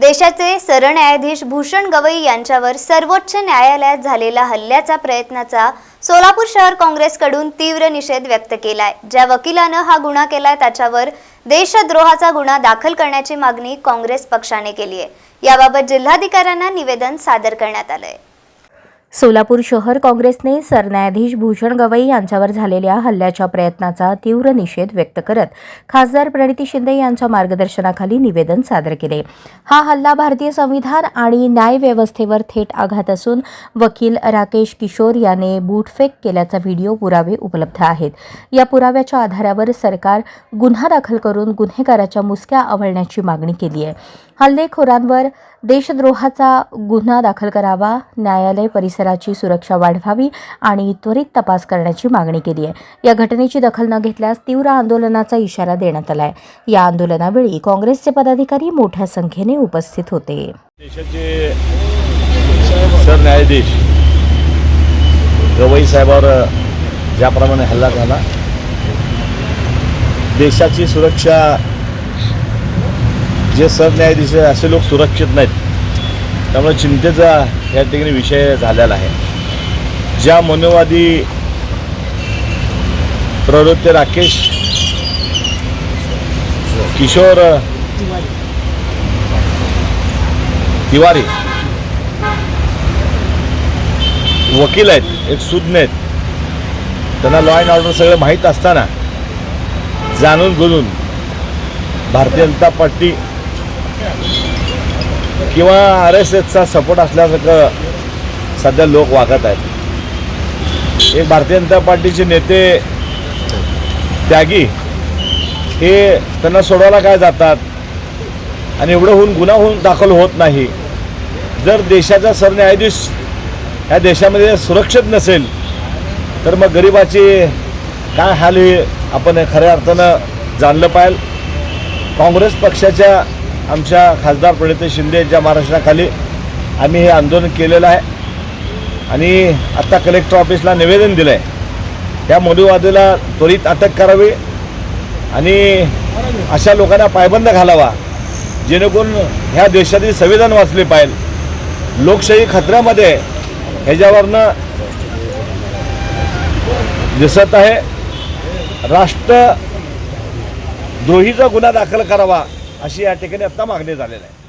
देशाचे सरन्यायाधीश भूषण गवई यांच्यावर सर्वोच्च न्यायालयात झालेला हल्ल्याचा प्रयत्नाचा सोलापूर शहर काँग्रेसकडून तीव्र निषेध व्यक्त केलाय. ज्या वकिलानं हा गुन्हा केलाय त्याच्यावर देशद्रोहाचा गुन्हा दाखल करण्याची मागणी काँग्रेस पक्षाने केली आहे याबाबत जिल्हाधिकाऱ्यांना निवेदन सादर करण्यात आलंय. सोलापूर शहर काँग्रेसने सरन्यायाधीश भूषण गवई यांच्यावर झालेल्या हल्ल्याच्या प्रयत्नाचा तीव्र निषेध व्यक्त करत खासदार प्रणिती शिंदे यांच्या मार्गदर्शनाखाली निवेदन सादर केले. हा हल्ला भारतीय संविधान आणि न्यायव्यवस्थेवर थेट आघात असून वकील राकेश किशोर याने बूटफेक केल्याचा व्हिडिओ पुरावे उपलब्ध आहेत. या पुराव्याच्या आधारावर सरकार गुन्हा दाखल करून गुन्हेगाराच्या मुसक्या आवळण्याची मागणी केली आहे. हल्लेखोरांवर देशद्रोहाचा गुन्हा दाखल करावा न्यायालय परिसराची सुरक्षा वाढवावी आणि त्वरित तपास करण्याची मागणी केली आहे. या घटनेची दखल न घेतल्यास तीव्र आंदोलनाचा इशारा देण्यात आलाय या आंदोलनावेळी काँग्रेसचे पदाधिकारी मोठ्या संख्येने उपस्थित होते. देशाचे सरन्यायाधीश गवई साहेबावर ज्याप्रमाणे हल्ला झाला देशाची सुरक्षा जे सरन्यायाधीश असे लोक सुरक्षित नाहीत. त्यामुळे चिंतेचा या ठिकाणी विषय झालेला आहे. ज्या मनोवादी प्रवृत्त राकेश किशोर तिवारी वकील आहेत एक सुज्ञ आहेत. त्यांना लॉ अँड ऑर्डर सगळं माहीत असताना जाणून बुजून भारतीय जनता पार्टी किंवा आर एस एसचा सपोर्ट असल्यासारखं सध्या लोक वागत आहेत. एक भारतीय जनता पार्टीचे नेते त्यागी हे त्यांना सोडवायला काय जातात? आणि एवढं होऊन गुन्हा होऊन दाखल होत नाही. जर देशाचा सरन्यायाधीश ह्या देशामध्ये सुरक्षित नसेल तर मग गरिबाची काय हाल हे आपण खऱ्या अर्थानं जाणलं पाहिजे. काँग्रेस पक्षाच्या आमच्या खासदार प्रणित शिंदे यांच्या महाराष्ट्राखाली आम्ही हे आंदोलन केलेलं आहे. आणि आत्ता कलेक्टर ऑफिसला निवेदन दिलं आहे त्या मनुवादीला त्वरित अटक करावी आणि अशा लोकांना पायबंद घालावा. जेणेकरून ह्या देशातील संविधान वाचले पाहिजे. लोकशाही खतऱ्यामध्ये ह्याच्यावरनं दिसत आहे. राष्ट्रद्रोहीचा गुन्हा दाखल करावा. अशी या ठिकाणी आत्ता मागणी झालेली आहे.